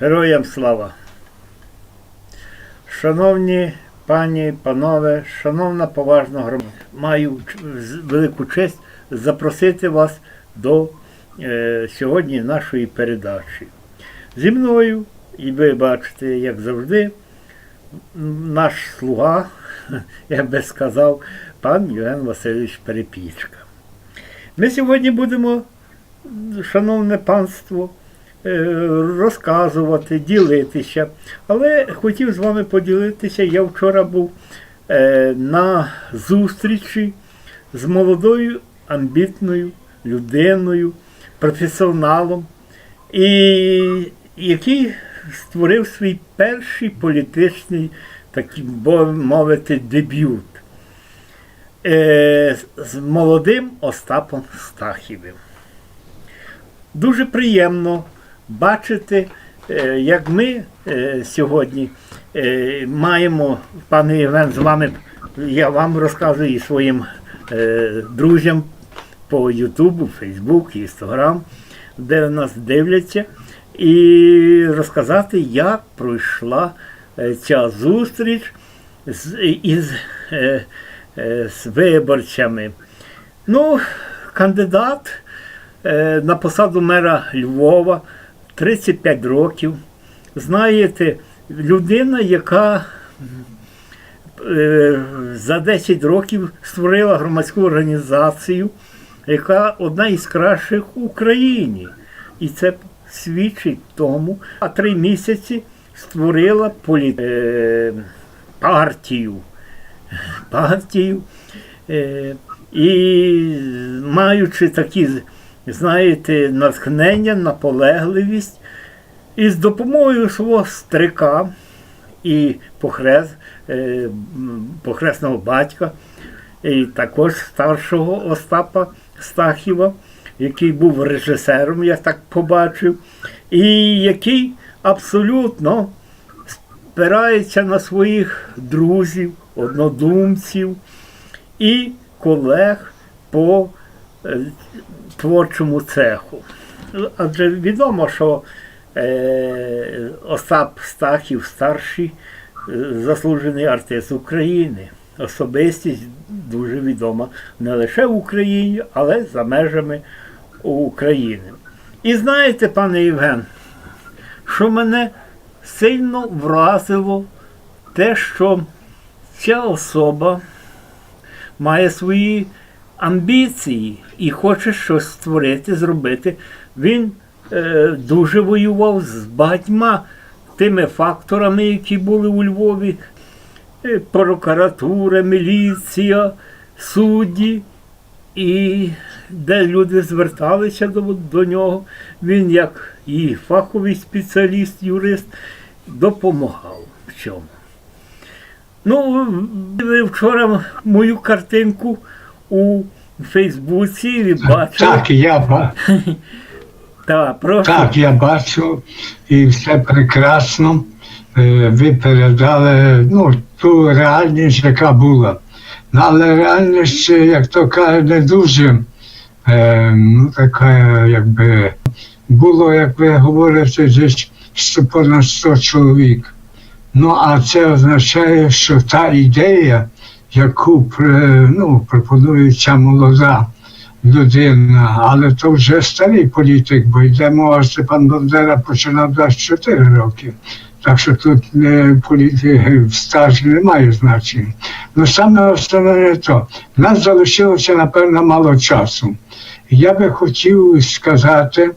Героям слава! Шановні пані, панове, шановна поважна громада, маю велику честь запросити вас до е, сьогодні нашої передачі. Зі мною, і ви бачите, як завжди, наш слуга, я би сказав, пан Євген Васильович Перепічка. Ми сьогодні будемо, шановне панство, розказувати, ділитися. Але хотів з вами поділитися. Я вчора був е, на зустрічі з молодою амбітною людиною, професіоналом, і який створив свій перший політичний, так би мовити, дебют е, з молодим Остапом Стахівим. Дуже приємно бачити, е, як ми е, сьогодні е, маємо, пане Євген, з вами, я вам розказую і своїм друзям по Ютубу, Фейсбук, Інстаграм, де нас дивляться, і розказати, як пройшла ця зустріч з, із, з виборцями. Ну, кандидат на посаду мера Львова 35 років. Знаєте, людина, яка е, за 10 років створила громадську організацію, яка одна із кращих в Україні. І це свідчить тому. А три місяці створила полі... е, партію. партію. Е, і маючи такі, знаєте, натхнення, наполегливість, і з допомогою свого стрика і похрес, е, похресного батька, і також старшого Остапа Стахіва, який був режисером, я так побачив, і який абсолютно спирається на своїх друзів, однодумців і колег по е, творчому цеху. Адже відомо, що е, Остап Стахів старший, е, заслужений артист України. Особистість дуже відома не лише в Україні, але за межами України. І знаєте, пане Євген, що мене сильно вразило те, що ця особа має свої амбіції і хоче щось створити, зробити. Він е, дуже воював з багатьма тими факторами, які були у Львові. Е, Прокуратура, міліція, судді, і де люди зверталися до, до нього, він як і фаховий спеціаліст, юрист, допомагав в цьому. Ну, ви вчора мою картинку у Фейсбуці і. Так, я ба- Так, прошу. так, я бачу, і все прекрасно. Е, Ви передали ну, ту реальність, яка була. Ну, але реальність, як то каже, не дуже е, ну, така, якби було, як ви говорите, десь понад 100 чоловік. Ну, а це означає, що та ідея, яку ну, пропонує ця молода людина, але то вже старий політик, бо йде мова, Степан Бандера починав 24 роки. Так що тут не політик стаж не має значення. Ну саме основне то, нас залишилося, напевно, мало часу. Я би хотів сказати,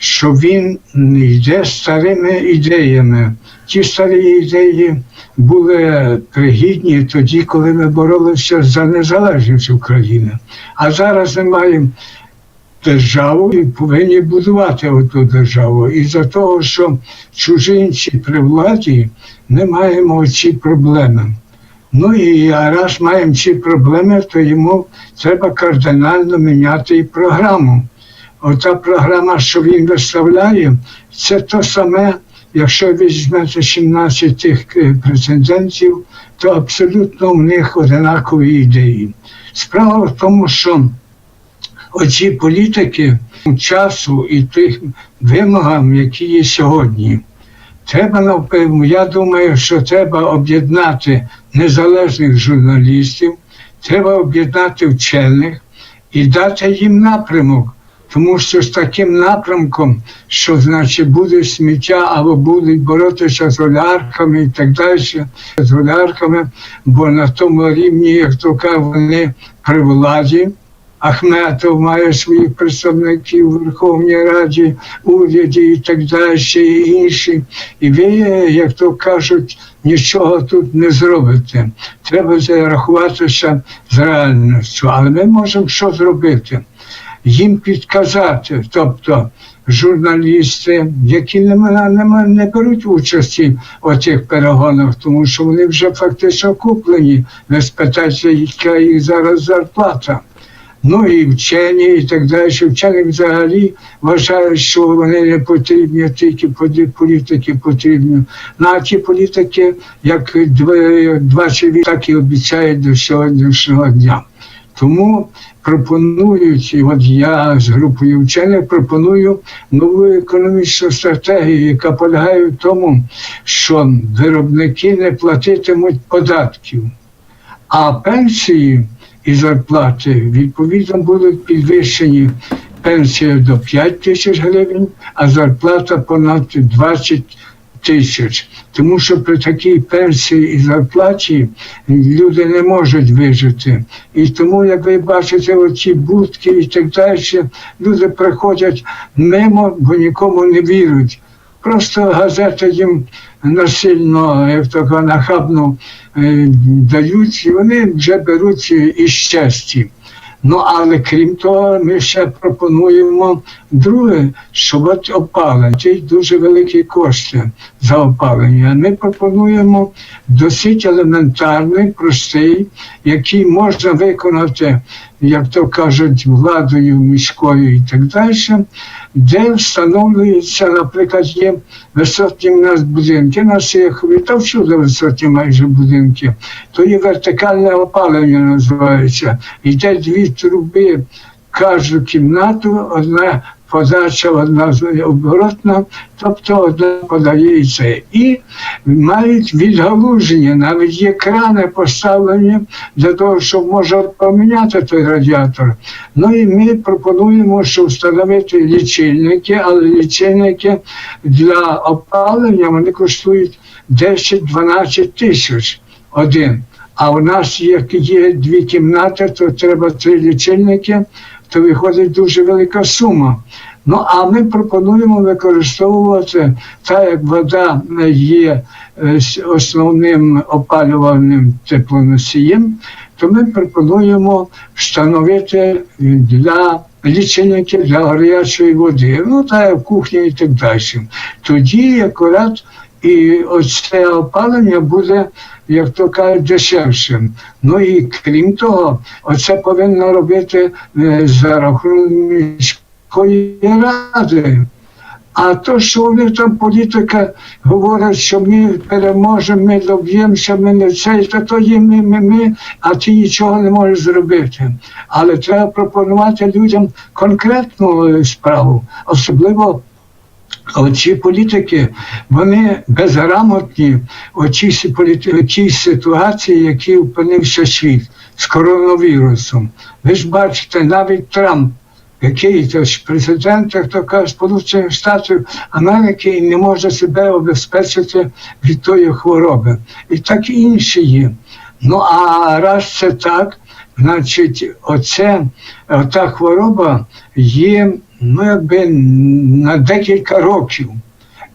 що він йде старими ідеями. Ті старі ідеї були пригідні тоді, коли ми боролися за незалежність України. А зараз ми маємо державу і повинні будувати оту державу. І за того, що чужинці при владі, ми маємо ці проблеми. Ну і раз маємо ці проблеми, то йому треба кардинально міняти і програму. Ота програма, що він виставляє, це то саме, якщо візьмете 17 тих е, претендентів, то абсолютно в них одинакові ідеї. Справа в тому, що оці політики часу і тих вимогам, які є сьогодні. Треба напевно, я думаю, що треба об'єднати незалежних журналістів, треба об'єднати вчених і дати їм напрямок. Тому що з таким напрямком, що значить буде сміття або будуть боротися з олігархами і так далі, з олігархами, бо на тому рівні, як то кажуть, вони при владі. Ахметов має своїх представників у Верховній Раді, уряді і так далі, і інші. І ви, як то кажуть, нічого тут не зробите. Треба рахуватися з реальністю. Але ми можемо що зробити? Їм підказати, тобто журналісти, які не, не, не беруть участі у цих перегонах, тому що вони вже фактично куплені. Ви спитайте, яка їх зараз зарплата. Ну і вчені, і так далі. Вчені взагалі вважають, що вони не потрібні, тільки політики потрібні. Ну, а ті політики, як два- так і обіцяють до сьогоднішнього дня. Тому пропонують, і от я з групою вчених пропоную нову економічну стратегію, яка полягає в тому, що виробники не платитимуть податків, а пенсії і зарплати відповідно будуть підвищені. Пенсія до 5 тисяч гривень, а зарплата понад 20 тисяч. Тому що при такій пенсії і зарплаті люди не можуть вижити. І тому, як ви бачите, оці будки і так далі, люди приходять мимо, бо нікому не вірують. Просто газети їм насильно, як то нахабно е, дають, і вони вже беруть із щасті. Ну, але крім того, ми ще пропонуємо друге, щоб от опалення, це дуже великі кошти за опалення. Ми пропонуємо досить елементарний, простий, який можна виконати, як то кажуть, владою міською і так далі, де встановлюється, наприклад, є висотні в нас будинки, на Сихові, та всюди висотні майже будинки. То є вертикальне опалення називається. Йде дві труби кожну кімнату, одна подача, одна оборотна, тобто одна подається. І мають відгалуження, навіть є крани поставлені для того, щоб можна поміняти той радіатор. Ну і ми пропонуємо, щоб встановити лічильники, але лічильники для опалення вони коштують 10-12 тисяч один. А у нас є, є дві кімнати, то треба три лічильники, то виходить дуже велика сума. Ну а ми пропонуємо використовувати так, як вода є е, основним опалювальним теплоносієм, то ми пропонуємо встановити для лічильників для гарячої води, ну та як в кухні і так далі. Тоді акурат і оце опалення буде, як то кажуть, дешевшим. Ну і крім того, оце повинно робити е, за рахунок міської ради. А то, що вони там політика говорять, що ми переможемо, ми доб'ємося, ми не це, то то є ми, ми, ми, а ти нічого не можеш зробити. Але треба пропонувати людям конкретну е, справу, особливо Оці політики, вони безграмотні у цій сі- політи- ситуації, які опинився світ з коронавірусом. Ви ж бачите, навіть Трамп, який то президент, як то каже, Сполучених Штатів Америки і не може себе обезпечити від тої хвороби. І так і інші є. Ну а раз це так, значить, оце, ота хвороба є ну, якби на декілька років.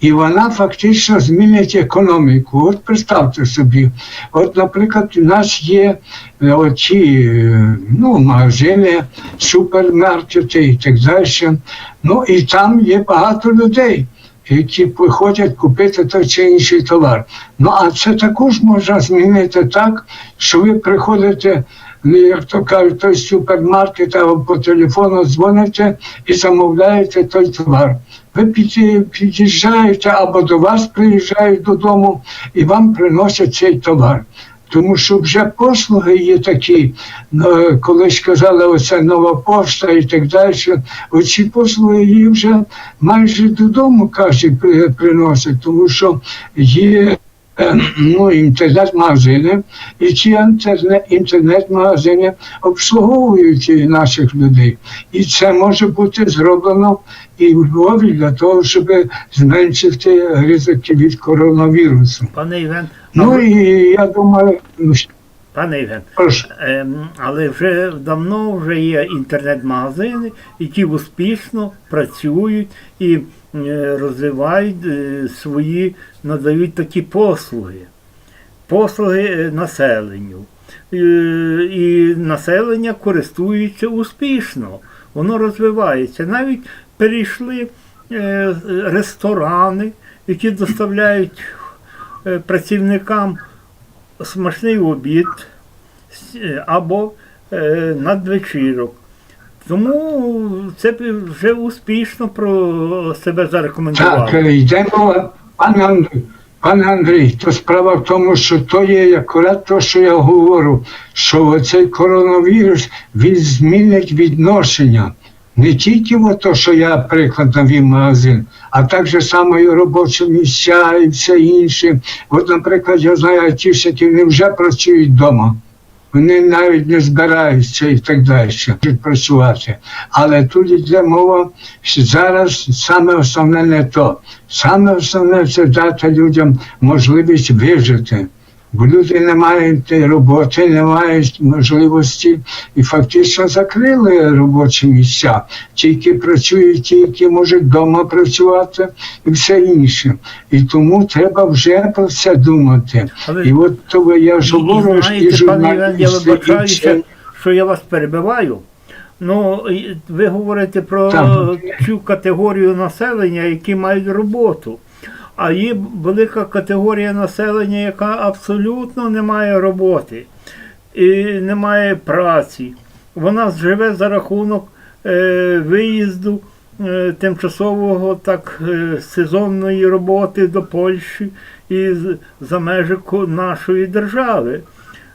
І вона фактично змінить економіку. От представте собі, от, наприклад, у нас є е, оці е, ну, магазини, супермаркети і так далі. Ну і там є багато людей, які приходять купити той чи інший товар. Ну а це також можна змінити так, що ви приходите. Ну, Як то кажуть, той супермаркет або по телефону дзвоните і замовляєте той товар. Ви під'їжджаєте або до вас приїжджають додому і вам приносять цей товар. Тому що вже послуги є такі, ну, колись казали, оце нова пошта і так далі. Оці послуги її вже майже додому при- приносять, тому що є е, ну, інтернет-магазини, і ці інтернет, інтернет-магазини обслуговують наших людей. І це може бути зроблено і в Львові для того, щоб зменшити ризики від коронавірусу. Пане Євген, Ну і я думаю, ну, що- пане Євген. Ем, але вже давно вже є інтернет-магазини, які успішно працюють і розвивають е, свої, надають такі послуги. Послуги е, населенню. Е, І населення користується успішно, воно розвивається. Навіть перейшли ресторани, які доставляють працівникам смачний обід е, або е, надвечірок. Тому це вже успішно про себе зарекомендувало. Так, е, йдемо, пане Андрій. Пане Андрій, то справа в тому, що то є акурат те, що я говорю, що цей коронавірус він змінить відношення. Не тільки от то, що я приклад навів магазин, а так же само і робочі місця і все інше. От, наприклад, я знаю айтішники, вони вже працюють вдома. Вони навіть не збираються і так далі, працювати. Але тут йде мова, що зараз саме основне не то. Саме основне це дати людям можливість вижити. Люди не мають роботи, не мають можливості і фактично закрили робочі місця. Тільки працюють ті, які можуть вдома працювати і все інше. І тому треба вже про це думати. Але І от то я ж і говорю, і журналісти, і вибачаюся, все. що я вас перебиваю. Ну, ви говорите про Так. цю категорію населення, які мають роботу. А є велика категорія населення, яка абсолютно не має роботи і не має праці. Вона живе за рахунок е, виїзду е, тимчасового так е, сезонної роботи до Польщі і за межі нашої держави.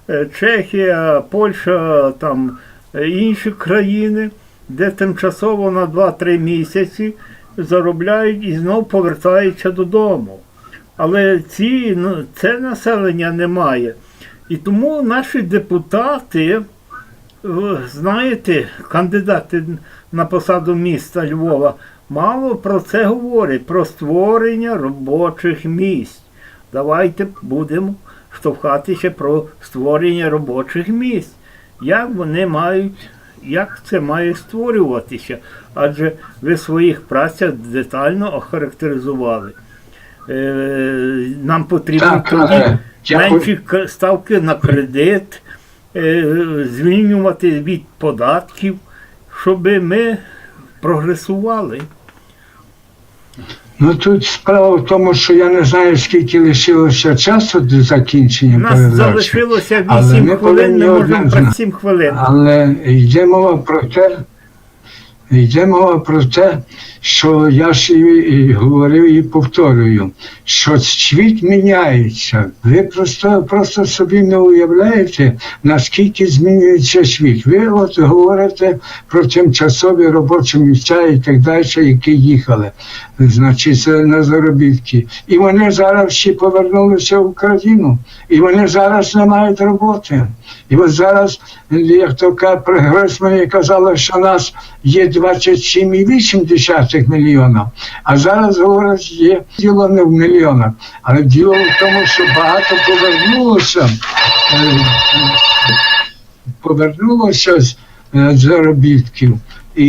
Е, Чехія, Польща, там е, інші країни, де тимчасово на 2-3 місяці заробляють і знов повертаються додому. Але ці, ну, це населення немає. І тому наші депутати, знаєте, кандидати на посаду міста Львова, мало про це говорять, про створення робочих місць. Давайте будемо штовхатися про створення робочих місць. Як вони мають, як це має створюватися? Адже ви в своїх працях детально охарактеризували. Е, Нам потрібно тоді менші ставки на кредит, е, звільнювати від податків, щоб ми прогресували. Ну тут справа в тому, що я не знаю, скільки лишилося часу до закінчення У нас передачі. залишилося Але 8 хвилин, не можемо про 7 хвилин. Але йде мова про те, йде мова про те, що я ж і, говорив і повторюю, що світ міняється. Ви просто, просто собі не уявляєте, наскільки змінюється світ. Ви от говорите про тимчасові робочі місця і так далі, які їхали, значить, на заробітки. І вони зараз всі повернулися в Україну, і вони зараз не мають роботи. І от зараз, як то ка- прогрес мені казали, що нас є 27,8 мільйона, а зараз говорять, є діло не в мільйонах, але діло в тому, що багато повернулося, е, повернулося з е, заробітків. І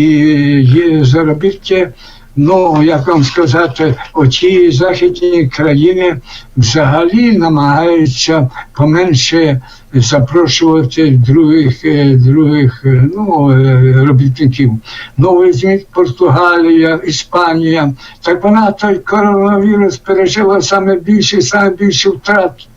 є заробітки, ну як вам сказати, оті західні країни взагалі намагаються поменше запрошувати других, е, других е, ну, е, робітників. Ну, візьміть Португалія, Іспанія. Так вона той коронавірус пережила саме більше, саме більше втрат.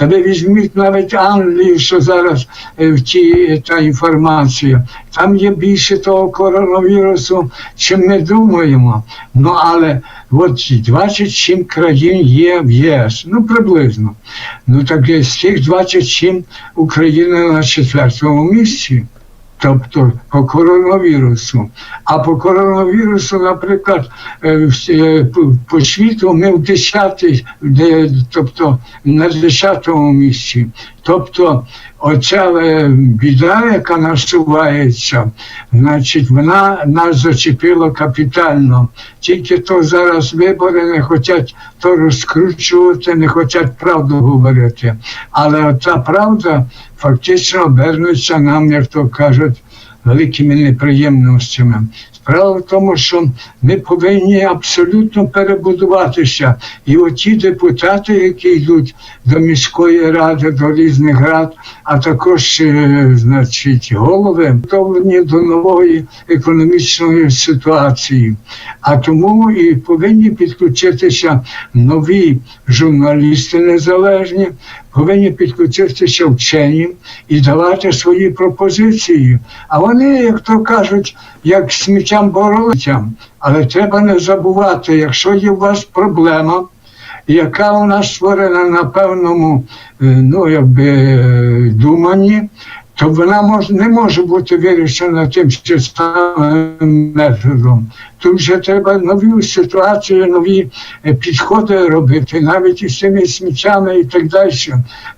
Ви візьміть навіть Англію, що зараз в тій та інформація. Там є більше того коронавірусу, чим ми думаємо. Ну але от 27 країн є в ЄС, ну приблизно. Ну так з тих 27 Україна на четвертому місці. Тобто по коронавірусу. А по коронавірусу, наприклад, е, е, по- світу ми в 10, де, тобто на 10 місці. Тобто оця е, біда, яка насувається, значить, вона нас зачепила капітально. Тільки то зараз вибори не хочуть то розкручувати, не хочуть правду говорити. Але та правда фактично обернуться нам, як то кажуть, великими неприємностями. Справа в тому, що ми повинні абсолютно перебудуватися. І оті депутати, які йдуть до міської ради, до різних рад, а також, е, значить, голови, готовлені до нової економічної ситуації. А тому і повинні підключитися нові журналісти незалежні, повинні підключитися вчені і давати свої пропозиції. А вони, як то кажуть, як сміттям боролися. Але треба не забувати, якщо є у вас проблема, яка у нас створена на певному е, ну, якби, е, думанні, то вона мож, не може бути вирішена тим чи самим методом. Тут вже треба нові ситуації, нові е, підходи робити, навіть із цими сміттями і так далі.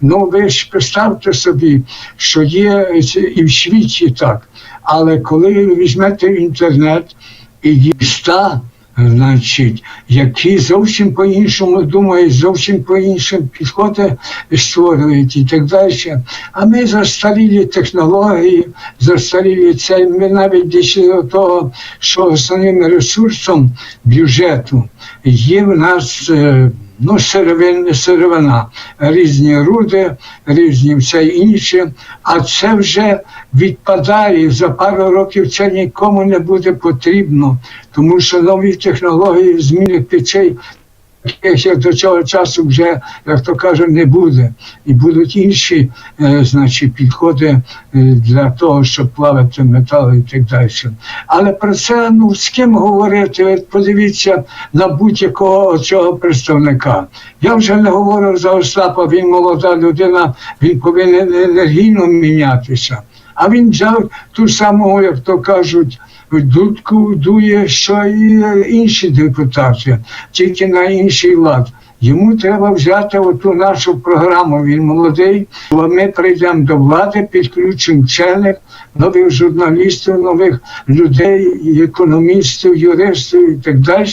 Ну ви ж представте собі, що є і в світі так. Але коли візьмете інтернет і є міста, значить, які зовсім по-іншому думають, зовсім по-іншим підходи створюють і так далі. А ми застарілі технології, застарілі це. Ми навіть дійшли до того, що основним ресурсом бюджету є в нас. Ну, сировин, сировина, різні руди, різні все інше, а це вже відпадає. За пару років це нікому не буде потрібно, тому що нові технології зміни печей, таких як до цього часу вже, як то кажуть, не буде. І будуть інші е, значить, підходи е, для того, щоб плавати метал і так далі. Але про це ну з ким говорити? Подивіться на будь-якого цього представника. Я вже не говорю за Остапа, він молода людина, він повинен енергійно мінятися. А він взяв ту саму, як то кажуть, дудку дує, що і інші депутати, тільки на інший лад. Йому треба взяти оту нашу програму. Він молодий, бо ми прийдемо до влади, підключимо вчених, нових журналістів, нових людей, економістів, юристів і так далі.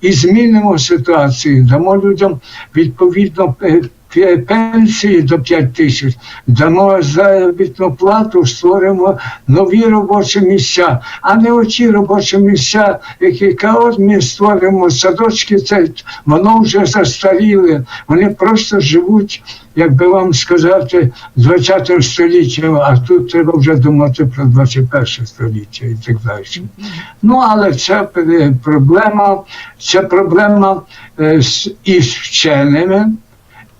І змінимо ситуацію, дамо людям відповідно е, пенсії до 5 тисяч, дамо заробітну плату, створимо нові робочі місця, а не оці робочі місця, які кажуть, ми створимо садочки, це воно вже застаріли, вони просто живуть, як би вам сказати, 20 століттям, а тут треба вже думати про 21 століття і так далі. Ну, але це проблема, це проблема е, з, із вченими.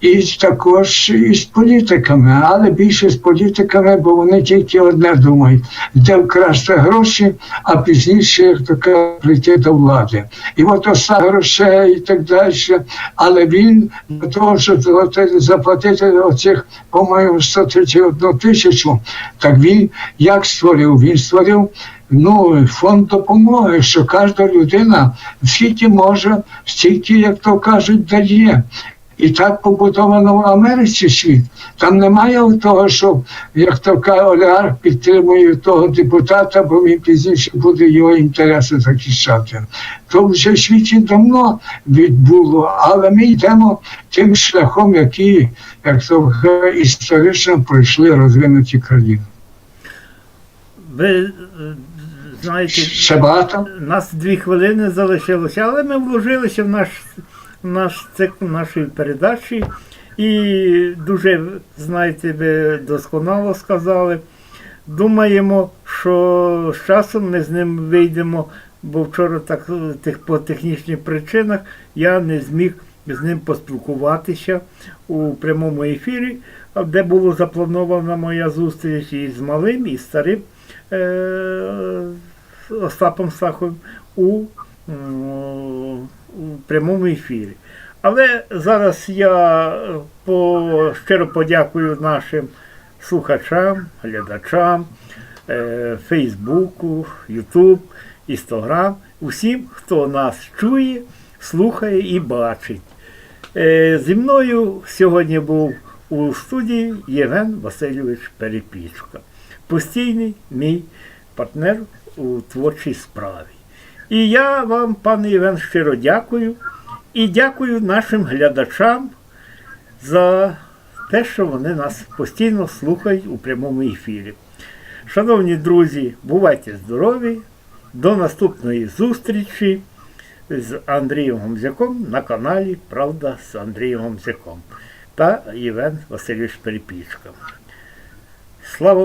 І також із політиками, але більше з політиками, бо вони тільки одне думають, де вкрасти гроші, а пізніше, як кажуть, прийти до влади. І от оса грошей і так далі. Але він для того, щоб заплатити оцих, по-моєму, 131 тисячу, так він як створив? Він створив ну, фонд допомоги, що кожна людина скільки може, стільки, як то кажуть, дає. І так побудовано в Америці світ. Там немає того, що як то каже, олігарх підтримує того депутата, бо він пізніше буде його інтереси захищати. То вже в світі давно відбуло, але ми йдемо тим шляхом, який, як то історично пройшли розвинуті країни. Ви е, знаєте, багато? нас дві хвилини залишилося, але ми вложилися в наш, наш цикл нашої передачі. І дуже, знаєте, ви досконало сказали. Думаємо, що з часом ми з ним вийдемо, бо вчора так, тих, по технічних причинах я не зміг з ним поспілкуватися у прямому ефірі, де була запланована моя зустріч із малим і старим е- Остапом Саховим у, у прямому ефірі. Але зараз я е, по, щиро подякую нашим слухачам, глядачам, е, Фейсбуку, Ютуб, Інстаграм, усім, хто нас чує, слухає і бачить. Е, Зі мною сьогодні був у студії Євген Васильович Перепічка, постійний мій партнер у творчій справі. І я вам, пане Євген, щиро дякую. І дякую нашим глядачам за те, що вони нас постійно слухають у прямому ефірі. Шановні друзі, бувайте здорові! До наступної зустрічі з Андрієм Гомзяком на каналі Правда з Андрієм Гомзяком та Євген Васильович Перепічка. Слава